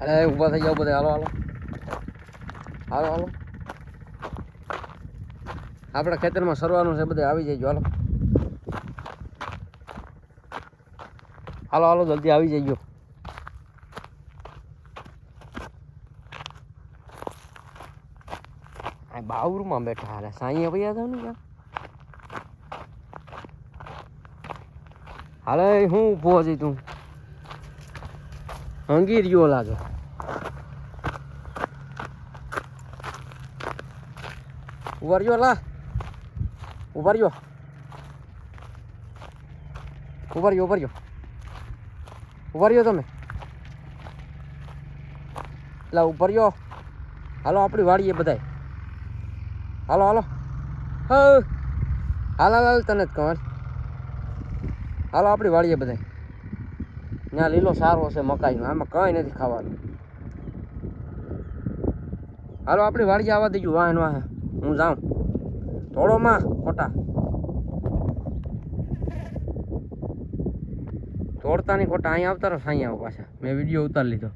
અરે ઊભા થઈ જાઓ બધા હાલો હાલો હાલો હાલો આપણા ખેતરમાં સરવાનું છે બધે આવી જઈજો હાલો હાલો હાલો જલ્દી આવી બાવરૂમાં બાવરમાં બેઠા હાલે સાંઈએ ભાઈ હતા ને હાલે હું ઊભો હજી તું હંગી રહ્યો લાગે. ઊભા રહ્યો, લા. ઊભા રહ્યો. ઊભા રહ્યો ઊભા રહ્યો. ઊભા રહ્યો તમે. એટલે ઊભા રહ્યો. હાલો, આપણી વાડીએ બધાય. હાલો હાલો. હાલ હાલ હાલ, તને જ કહું હાલો, આપણી વાડીએ બધાય. ત્યાં લીલો સારો છે મકાઈનો. આમાં કંઈ નથી ખાવાનું. હાલો, આપણી વાડી આવવા દેજો, વાહન વાહે હું જાઉં. થોડોમાં ખોટા. તોડતા નહીં ખોટા. અહીંયા આવતા રહો, અહીંયા આવો પાછા. મેં વીડિયો ઉતારી લીધો.